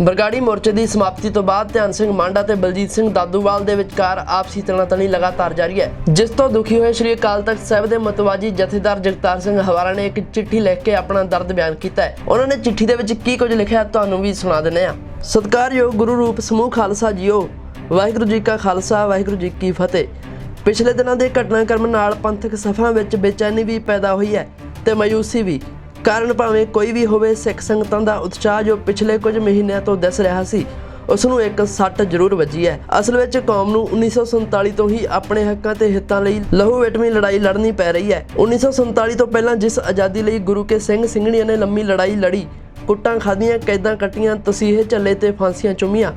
ਬਰਗਾੜੀ ਮੋਰਚੇ ਦੀ ਸਮਾਪਤੀ ਤੋਂ ਬਾਅਦ ਧਿਆਨ ਸਿੰਘ ਮਾਂਡਾ ਤੇ ਬਲਜੀਤ ਸਿੰਘ ਦਾਦੂਵਾਲ ਦੇ ਵਿਚਕਾਰ ਆਪਸੀ ਤਣਾਤਣੀ ਲਗਾਤਾਰ ਜਾਰੀ ਹੈ। ਜਿਸ ਤੋਂ ਦੁਖੀ ਹੋਏ ਸ਼੍ਰੀ ਅਕਾਲ ਤਖਤ ਸਾਹਿਬ ਦੇ ਮਤਵਾਜੀ ਜਥੇਦਾਰ ਜਗਤਾਰ ਸਿੰਘ ਹਵਾਰਾ ਨੇ ਇੱਕ ਚਿੱਠੀ ਲਿਖ ਕੇ ਆਪਣਾ ਦਰਦ ਬਿਆਨ ਕੀਤਾ ਹੈ। ਉਹਨਾਂ ਨੇ ਚਿੱਠੀ ਦੇ ਵਿੱਚ ਕੀ ਕੁਝ ਲਿਖਿਆ ਤੁਹਾਨੂੰ ਵੀ ਸੁਣਾ ਦਿੰਦੇ ਹਾਂ। ਸਤਿਕਾਰਯੋਗ ਗੁਰੂ ਰੂਪ ਸਮੂਹ ਖਾਲਸਾ ਜੀਓ, ਵਾਹਿਗੁਰੂ ਜੀ ਕਾ ਖਾਲਸਾ, ਵਾਹਿਗੁਰੂ ਜੀ ਕੀ ਫਤਿਹ। ਪਿਛਲੇ ਦਿਨਾਂ ਦੇ ਘਟਨਾਕ੍ਰਮ ਨਾਲ ਪੰਥਕ ਸਫਾਂ ਵਿੱਚ ਬੇਚੈਨੀ ਵੀ ਪੈਦਾ ਹੋਈ ਹੈ ਤੇ ਮਾਯੂਸੀ ਵੀ। ਕਾਰਨ ਭਾਵੇਂ ਕੋਈ ਵੀ ਹੋਵੇ, ਸਿੱਖ ਸੰਗਤਾਂ ਦਾ ਉਤਸ਼ਾਹ ਜੋ ਪਿਛਲੇ ਕੁਝ ਮਹੀਨਿਆਂ ਤੋਂ ਦਿਸ ਰਿਹਾ ਸੀ, ਉਸ ਨੂੰ ਇੱਕ ਸੱਟ ਜ਼ਰੂਰ ਵੱਜੀ ਹੈ। ਅਸਲ ਵਿੱਚ ਕੌਮ ਨੂੰ 1947 ਤੋਂ ਹੀ ਆਪਣੇ ਹੱਕਾਂ ਤੇ ਹਿੱਤਾਂ ਲਈ ਲਹੂ ਵੇਟਵੀਂ ਲੜਾਈ ਲੜਨੀ ਪੈ ਰਹੀ ਹੈ। 1947 ਤੋਂ ਪਹਿਲਾਂ ਜਿਸ ਆਜ਼ਾਦੀ ਲਈ ਗੁਰੂ ਕੇ ਸਿੰਘ ਸਿੰਘਣੀਆਂ ਨੇ ਲੰਮੀ ਲੜਾਈ ਲੜੀ, ਕੁੱਟਾਂ ਖਾਧੀਆਂ, ਕੈਦਾਂ ਕੱਟੀਆਂ, ਤਸੀਹੇ ਝੱਲੇ ਤੇ ਫਾਂਸੀਆਂ ਚੁੰਮੀਆਂ,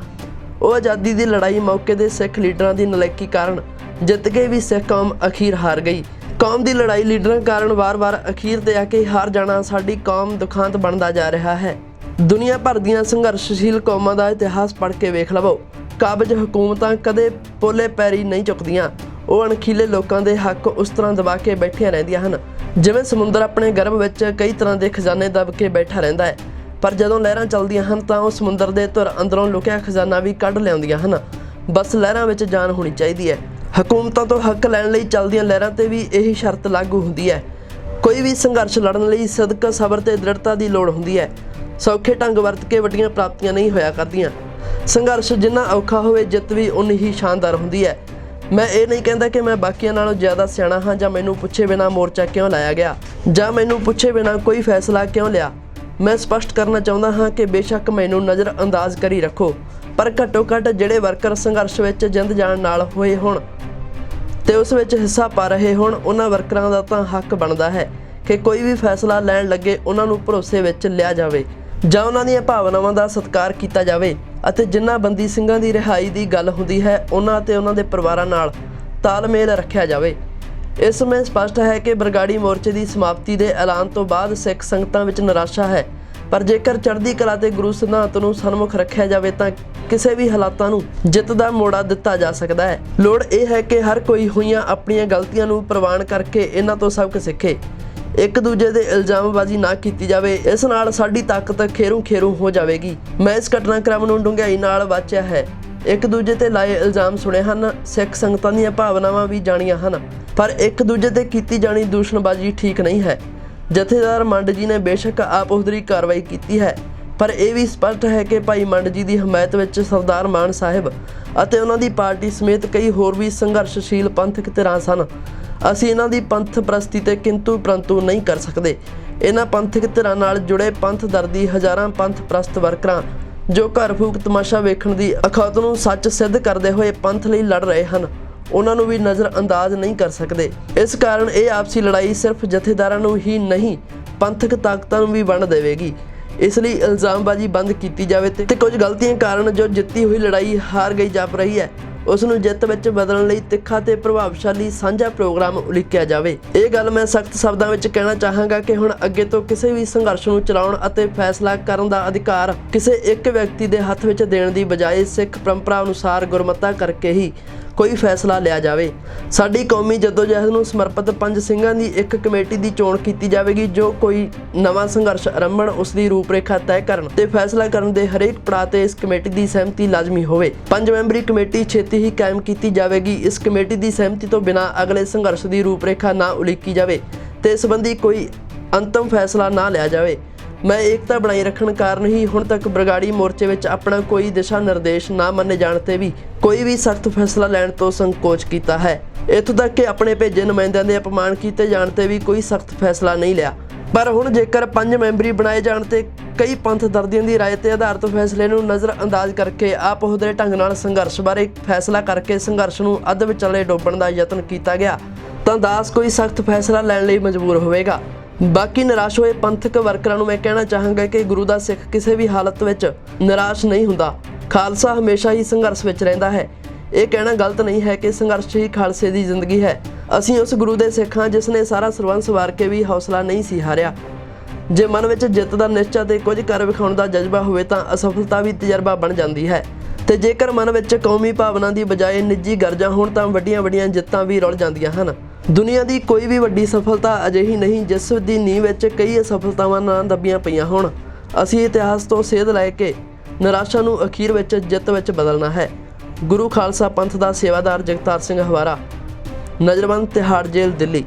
ਉਹ ਆਜ਼ਾਦੀ ਦੀ ਲੜਾਈ ਮੌਕੇ ਦੇ ਸਿੱਖ ਲੀਡਰਾਂ ਦੀ ਨਲਾਇਕੀ ਕਾਰਨ ਜਿੱਤ ਕੇ ਵੀ ਸਿੱਖ ਕੌਮ ਅਖੀਰ ਹਾਰ ਗਈ। ਕੌਮ ਦੀ ਲੜਾਈ ਲੀਡਰਾਂ ਕਾਰਨ ਵਾਰ-ਵਾਰ ਅਖੀਰ ਤੇ ਆ ਕੇ ਹਾਰ ਜਾਣਾ ਸਾਡੀ ਕੌਮ ਦੁਖਾਂਤ ਬਣਦਾ ਜਾ ਰਿਹਾ ਹੈ। ਦੁਨੀਆ ਭਰ ਦੀਆਂ ਸੰਘਰਸ਼ਸ਼ੀਲ ਕੌਮਾਂ ਦਾ ਇਤਿਹਾਸ ਪੜ੍ਹ ਕੇ ਵੇਖ ਲਵੋ। ਕਾਬਜ ਹਕੂਮਤਾਂ ਕਦੇ ਪੋਲੇ ਪੈਰੀ ਨਹੀਂ ਚੁੱਕਦੀਆਂ। ਉਹ ਅਣਖੀਲੇ ਲੋਕਾਂ ਦੇ ਹੱਕ ਉਸ ਤਰ੍ਹਾਂ ਦਬਾ ਕੇ ਬੈਠੀਆਂ ਰਹਿੰਦੀਆਂ ਹਨ। ਜਿਵੇਂ ਸਮੁੰਦਰ ਆਪਣੇ ਗਰਭ ਵਿੱਚ ਕਈ ਤਰ੍ਹਾਂ ਦੇ ਖਜ਼ਾਨੇ ਦਬ ਕੇ ਬੈਠਾ ਰਹਿੰਦਾ ਹੈ। ਪਰ ਜਦੋਂ ਲਹਿਰਾਂ ਚੱਲਦੀਆਂ ਹਨ ਤਾਂ ਉਹ ਸਮੁੰਦਰ ਦੇ ਧੁਰ ਅੰਦਰੋਂ ਲੁਕਿਆ ਖਜ਼ਾਨਾ ਵੀ ਕੱਢ ਲਿਆਉਂਦੀਆਂ ਹਨ। ਬਸ ਲਹਿਰਾਂ ਵਿੱਚ ਜਾਨ ਹੋਣੀ ਚਾਹੀਦੀ ਹੈ। ਹਕੂਮਤਾਂ ਤੋਂ ਹੱਕ ਲੈਣ ਲਈ ਚੱਲਦੀਆਂ ਲਹਿਰਾਂ ਤੇ ਵੀ ਇਹੀ ਸ਼ਰਤ ਲਾਗੂ ਹੁੰਦੀ ਹੈ। ਕੋਈ ਵੀ ਸੰਘਰਸ਼ ਲੜਨ ਲਈ ਸਦਕਾ, ਸਬਰ ਤੇ ਦ੍ਰਿੜਤਾ ਦੀ ਲੋੜ ਹੁੰਦੀ ਹੈ। ਸੌਖੇ ਢੰਗ ਵਰਤ ਕੇ ਵੱਡੀਆਂ ਪ੍ਰਾਪਤੀਆਂ ਨਹੀਂ ਹੋਇਆ ਕਰਦੀਆਂ। ਸੰਘਰਸ਼ ਜਿੰਨਾ ਔਖਾ ਹੋਵੇ, ਜਿੱਤ ਵੀ ਉਨੀ ਹੀ ਸ਼ਾਨਦਾਰ ਹੁੰਦੀ ਹੈ। ਮੈਂ ਇਹ ਨਹੀਂ ਕਹਿੰਦਾ ਕਿ ਮੈਂ ਬਾਕੀਆਂ ਨਾਲੋਂ ਜ਼ਿਆਦਾ ਸਿਆਣਾ ਹਾਂ ਜਾਂ ਮੈਨੂੰ ਪੁੱਛੇ ਬਿਨਾ ਮੋਰਚਾ ਕਿਉਂ ਲਾਇਆ ਗਿਆ ਜਾਂ ਮੈਨੂੰ ਪੁੱਛੇ ਬਿਨਾ ਕੋਈ ਫੈਸਲਾ ਕਿਉਂ ਲਿਆ। ਮੈਂ ਸਪਸ਼ਟ ਕਰਨਾ ਚਾਹੁੰਦਾ ਹਾਂ ਕਿ ਬੇਸ਼ੱਕ ਮੈਨੂੰ ਨਜ਼ਰ ਅੰਦਾਜ਼ ਕਰੀ ਰੱਖੋ, ਪਰ ਘੱਟੋ ਘੱਟ ਜਿਹੜੇ ਵਰਕਰ ਸੰਘਰਸ਼ ਵਿੱਚ ਜਿੰਦ ਜਾਣ ਨਾਲ ਹੋਏ ਹੋਣ ਤੇ ਉਸ ਵਿੱਚ ਹਿੱਸਾ ਪਾ ਰਹੇ ਹੋਣ ਉਹਨਾਂ ਵਰਕਰਾਂ ਦਾ ਤਾਂ ਹੱਕ ਬਣਦਾ ਹੈ ਕਿ ਕੋਈ ਵੀ ਫੈਸਲਾ ਲੈਣ ਲੱਗੇ ਉਹਨਾਂ ਨੂੰ ਭਰੋਸੇ ਵਿੱਚ ਲਿਆ ਜਾਵੇ ਜਾਂ ਉਹਨਾਂ ਦੀਆਂ ਭਾਵਨਾਵਾਂ ਦਾ ਸਤਿਕਾਰ ਕੀਤਾ ਜਾਵੇ ਅਤੇ ਜਿਨ੍ਹਾਂ ਬੰਦੀ ਸਿੰਘਾਂ ਦੀ ਰਿਹਾਈ ਦੀ ਗੱਲ ਹੁੰਦੀ ਹੈ, ਉਹਨਾਂ ਤੇ ਉਹਨਾਂ ਦੇ ਪਰਿਵਾਰਾਂ ਨਾਲ ਤਾਲਮੇਲ ਰੱਖਿਆ ਜਾਵੇ। ਇਸ ਸਮੇਂ ਸਪਸ਼ਟ ਹੈ ਕਿ ਬਰਗਾੜੀ ਮੋਰਚੇ ਦੀ ਸਮਾਪਤੀ ਦੇ ਐਲਾਨ ਤੋਂ ਬਾਅਦ ਸਿੱਖ ਸੰਗਤਾਂ ਵਿੱਚ ਨਿਰਾਸ਼ਾ ਹੈ। ਪਰ ਜੇਕਰ ਚੜ੍ਹਦੀ ਕਲਾ ਤੇ ਗੁਰੂ ਸਿਧਾਂਤ ਨੂੰ ਸਨਮੁਖ ਰੱਖਿਆ ਜਾਵੇ ਤਾਂ ਕਿਸੇ ਵੀ ਹਾਲਾਤਾਂ ਨੂੰ ਜਿੱਤ ਦਾ ਮੋੜਾ ਦਿੱਤਾ ਜਾ ਸਕਦਾ ਹੈ। ਲੋੜ ਇਹ ਹੈ ਕਿ ਹਰ ਕੋਈ ਹੋਈਆਂ ਆਪਣੀਆਂ ਗਲਤੀਆਂ ਨੂੰ ਪ੍ਰਵਾਨ ਕਰਕੇ ਇਹਨਾਂ ਤੋਂ ਸਬਕ ਸਿੱਖੇ। ਇੱਕ ਦੂਜੇ ਦੇ ਇਲਜ਼ਾਮਬਾਜ਼ੀ ਨਾ ਕੀਤੀ ਜਾਵੇ, ਇਸ ਨਾਲ ਸਾਡੀ ਤਾਕਤ ਖੇਰੂ ਖੇਰੂ ਹੋ ਜਾਵੇਗੀ। ਮੈਂ ਇਸ ਘਟਨਾਕ੍ਰਮ ਨੂੰ ਡੂੰਘਾਈ ਨਾਲ ਵਾਚਿਆ ਹੈ। ਇੱਕ ਦੂਜੇ ਤੇ ਲਾਏ ਇਲਜ਼ਾਮ ਸੁਣੇ ਹਨ, ਸਿੱਖ ਸੰਗਤਾਂ ਦੀਆਂ ਭਾਵਨਾਵਾਂ ਵੀ ਜਾਣੀਆਂ ਹਨ। ਪਰ ਇੱਕ ਦੂਜੇ ਤੇ ਕੀਤੀ ਜਾਣੀ ਦੂਸ਼ਣਬਾਜ਼ੀ ਠੀਕ ਨਹੀਂ ਹੈ। ਜਥੇਦਾਰ ਮੰਡ ਜੀ ਨੇ ਬੇਸ਼ੱਕ ਆਪ ਉਹਦਰੀ ਕਾਰਵਾਈ ਕੀਤੀ ਹੈ, ਪਰ ਇਹ ਵੀ ਸਪਸ਼ਟ ਹੈ ਕਿ ਭਾਈ ਮੰਡ ਜੀ ਦੀ ਹਮਾਇਤ ਵਿੱਚ ਸਰਦਾਰ ਮਾਨ ਸਾਹਿਬ ਅਤੇ ਉਹਨਾਂ ਦੀ ਪਾਰਟੀ ਸਮੇਤ ਕਈ ਹੋਰ ਵੀ ਸੰਘਰਸ਼ਸ਼ੀਲ ਪੰਥਕ ਧਿਰਾਂ ਸਨ। ਅਸੀਂ ਇਹਨਾਂ ਦੀ ਪੰਥ ਪ੍ਰਸਤੀ ਤੇ ਕਿੰਤੂ ਪ੍ਰੰਤੂ ਨਹੀਂ ਕਰ ਸਕਦੇ। ਇਹਨਾਂ ਪੰਥਕ ਧਿਰਾਂ ਨਾਲ ਜੁੜੇ ਪੰਥ ਦਰਦੀ ਹਜ਼ਾਰਾਂ ਪੰਥ ਪ੍ਰਸਤ ਵਰਕਰਾਂ ਜੋ ਘਰ ਫੂਕ ਤਮਾਸ਼ਾ ਵੇਖਣ ਦੀ ਅਖੌਤ ਨੂੰ ਸੱਚ ਸਿੱਧ ਕਰਦੇ ਹੋਏ ਪੰਥ ਲਈ ਲੜ ਰਹੇ ਹਨ। ਉਹਨਾਂ ਨੂੰ ਵੀ ਨਜ਼ਰ ਅੰਦਾਜ਼ ਨਹੀਂ ਕਰ ਸਕਦੇ। ਇਸ ਕਾਰਨ ਇਹ ਆਪਸੀ ਲੜਾਈ ਸਿਰਫ ਜਥੇਦਾਰਾਂ ਨੂੰ ਹੀ ਨਹੀਂ, ਪੰਥਕ ਤਾਕਤਾਂ ਨੂੰ ਵੀ ਵੰਡ ਦੇਵੇਗੀ। ਇਸ ਲਈ ਇਲਜ਼ਾਮਬਾਜ਼ੀ ਬੰਦ ਕੀਤੀ ਜਾਵੇ ਤੇ ਕੁਝ ਗਲਤੀਆਂ ਕਾਰਨ ਜੋ ਜਿੱਤੀ ਹੋਈ ਲੜਾਈ ਹਾਰ ਗਈ ਜਾਪ ਰਹੀ ਹੈ। ਉਸ ਨੂੰ ਜਿੱਤ ਵਿੱਚ ਬਦਲਣ ਲਈ ਤਿੱਖਾ ਤੇ ਪ੍ਰਭਾਵਸ਼ਾਲੀ ਸਾਂਝਾ ਪ੍ਰੋਗਰਾਮ ਉਲੀਕਿਆ ਜਾਵੇ। ਇਹ ਗੱਲ ਮੈਂ ਸਖਤ ਸ਼ਬਦਾਂ ਵਿੱਚ ਕਹਿਣਾ ਚਾਹਾਂਗਾ ਕਿ ਹੁਣ ਅੱਗੇ ਤੋਂ ਕਿਸੇ ਵੀ ਸੰਘਰਸ਼ ਨੂੰ ਚਲਾਉਣ ਅਤੇ ਫੈਸਲਾ ਕਰਨ ਦਾ ਅਧਿਕਾਰ ਕਿਸੇ ਇੱਕ ਵਿਅਕਤੀ ਦੇ ਹੱਥ ਵਿੱਚ ਦੇਣ ਦੀ ਬਜਾਏ ਸਿੱਖ ਪਰੰਪਰਾ ਅਨੁਸਾਰ ਗੁਰਮਤਾ ਕਰਕੇ ਹੀ ਕੋਈ ਫੈਸਲਾ ਲਿਆ ਜਾਵੇ। ਸਾਡੀ ਕੌਮੀ ਜਦੋਜਹਿਦ ਨੂੰ ਸਮਰਪਿਤ ਪੰਜ ਸਿੰਘਾਂ ਦੀ ਇੱਕ ਕਮੇਟੀ ਦੀ ਚੋਣ ਕੀਤੀ ਜਾਵੇਗੀ, ਜੋ ਕੋਈ ਨਵਾਂ ਸੰਘਰਸ਼ ਆਰੰਭਣ ਉਸ ਦੀ ਰੂਪਰੇਖਾ ਤੈਅ ਕਰਨ ਤੇ ਫੈਸਲਾ ਕਰਨ ਦੇ ਹਰੇਕ ਪੜਾਅ ਤੇ ਇਸ ਕਮੇਟੀ ਦੀ ਸਹਿਮਤੀ ਲਾਜ਼ਮੀ ਹੋਵੇ। ਪੰਜ ਮੈਂਬਰੀ ਕਮੇਟੀ ਛੇਤੀ ਹੀ ਕਾਇਮ ਕੀਤੀ ਜਾਵੇਗੀ। ਇਸ ਕਮੇਟੀ ਦੀ ਸਹਿਮਤੀ ਤੋਂ ਬਿਨਾਂ ਅਗਲੇ ਸੰਘਰਸ਼ ਦੀ ਰੂਪਰੇਖਾ ਨਾ ਉਲੀਕੀ ਜਾਵੇ ਤੇ ਇਸ ਸੰਬੰਧੀ ਕੋਈ ਅੰਤਮ ਫੈਸਲਾ ਨਾ ਲਿਆ ਜਾਵੇ। ਮੈਂ ਏਕਤਾ ਬਣਾਈ ਰੱਖਣ ਕਾਰਨ ਹੀ ਹੁਣ ਤੱਕ ਬਰਗਾੜੀ ਮੋਰਚੇ ਵਿੱਚ ਆਪਣਾ ਕੋਈ ਦਿਸ਼ਾ ਨਿਰਦੇਸ਼ ਨਾ ਮੰਨੇ ਜਾਣ ਤੇ ਵੀ ਕੋਈ ਵੀ ਸਖਤ ਫੈਸਲਾ ਲੈਣ ਤੋਂ ਸੰਕੋਚ ਕੀਤਾ ਹੈ। ਇੱਥੋਂ ਤੱਕ ਕਿ ਆਪਣੇ ਭੇਜੇ ਨੁਮਾਇੰਦਿਆਂ ਦੇ ਅਪਮਾਨ ਕੀਤੇ ਜਾਣ ਤੇ ਵੀ ਕੋਈ ਸਖਤ ਫੈਸਲਾ ਨਹੀਂ ਲਿਆ। ਪਰ ਹੁਣ ਜੇਕਰ ਪੰਜ ਮੈਂਬਰੀ ਬਣਾਏ ਜਾਣ ਤੇ ਕਈ ਪੰਥ ਦਰਦੀਆਂ ਦੀ ਰਾਏ ਤੇ ਆਧਾਰਿਤ ਫੈਸਲੇ ਨੂੰ ਨਜ਼ਰ ਅੰਦਾਜ਼ ਕਰਕੇ ਆਪ ਉਹਦੇ ਢੰਗ ਨਾਲ ਸੰਘਰਸ਼ ਬਾਰੇ ਫੈਸਲਾ ਕਰਕੇ ਸੰਘਰਸ਼ ਨੂੰ ਅੱਧ ਵਿਚਾਲੇ ਡੋਬਣ ਦਾ ਯਤਨ ਕੀਤਾ ਗਿਆ, ਤਾਂ ਦਾਸ ਕੋਈ ਸਖਤ ਫੈਸਲਾ ਲੈਣ ਲਈ ਮਜਬੂਰ ਹੋਵੇਗਾ। ਬਾਕੀ ਨਿਰਾਸ਼ ਹੋਏ ਪੰਥਕ ਵਰਕਰਾਂ ਨੂੰ ਮੈਂ ਕਹਿਣਾ ਚਾਹਾਂਗਾ ਕਿ ਗੁਰੂ ਦਾ ਸਿੱਖ ਕਿਸੇ ਵੀ ਹਾਲਤ ਵਿੱਚ ਨਿਰਾਸ਼ ਨਹੀਂ ਹੁੰਦਾ। ਖਾਲਸਾ ਹਮੇਸ਼ਾ ਹੀ ਸੰਘਰਸ਼ ਵਿੱਚ ਰਹਿੰਦਾ ਹੈ। ਇਹ ਕਹਿਣਾ ਗਲਤ ਨਹੀਂ ਹੈ ਕਿ ਸੰਘਰਸ਼ ਹੀ ਖਾਲਸੇ ਦੀ ਜ਼ਿੰਦਗੀ ਹੈ। ਅਸੀਂ ਉਸ ਗੁਰੂ ਦੇ ਸਿੱਖ ਹਾਂ ਜਿਸ ਨੇ ਸਾਰਾ ਸਰਵੰਸ ਵਾਰ ਕੇ ਵੀ ਹੌਸਲਾ ਨਹੀਂ ਸੀ ਹਾਰਿਆ। ਜੇ ਮਨ ਵਿੱਚ ਜਿੱਤ ਦਾ ਨਿਸ਼ਚਾ ਤੇ ਕੁਝ ਕਰ ਵਿਖਾਉਣ ਦਾ ਜਜ਼ਬਾ ਹੋਵੇ ਤਾਂ ਅਸਫਲਤਾ ਵੀ ਤਜਰਬਾ ਬਣ ਜਾਂਦੀ ਹੈ। ਤੇ ਜੇਕਰ ਮਨ ਵਿੱਚ ਕੌਮੀ ਭਾਵਨਾ ਦੀ ਬਜਾਏ ਨਿੱਜੀ ਗਰਜਾਂ ਹੋਣ ਤਾਂ ਵੱਡੀਆਂ-ਵੱਡੀਆਂ ਜਿੱਤਾਂ ਵੀ ਰੁਲ ਜਾਂਦੀਆਂ ਹਨ। ਦੁਨੀਆ ਦੀ ਕੋਈ ਵੀ ਵੱਡੀ ਸਫਲਤਾ ਅਜਿਹੀ ਨਹੀਂ ਜਿਸ ਦੀ ਨੀਂਹ ਵਿੱਚ ਕਈ ਅਸਫਲਤਾਵਾਂ ਨਾ ਦੱਬੀਆਂ ਪਈਆਂ ਹੋਣ। ਅਸੀਂ ਇਤਿਹਾਸ ਤੋਂ ਸੇਧ ਲੈ ਕੇ ਨਿਰਾਸ਼ਾ ਨੂੰ ਅਖੀਰ ਵਿੱਚ ਜਿੱਤ ਵਿੱਚ ਬਦਲਣਾ ਹੈ। ਗੁਰੂ ਖਾਲਸਾ ਪੰਥ ਦਾ ਸੇਵਾਦਾਰ ਜਗਤਾਰ ਸਿੰਘ ਹਵਾਰਾ, ਨਜ਼ਰਬੰਦ ਤਿਹਾੜ ਜੇਲ੍ਹ ਦਿੱਲੀ।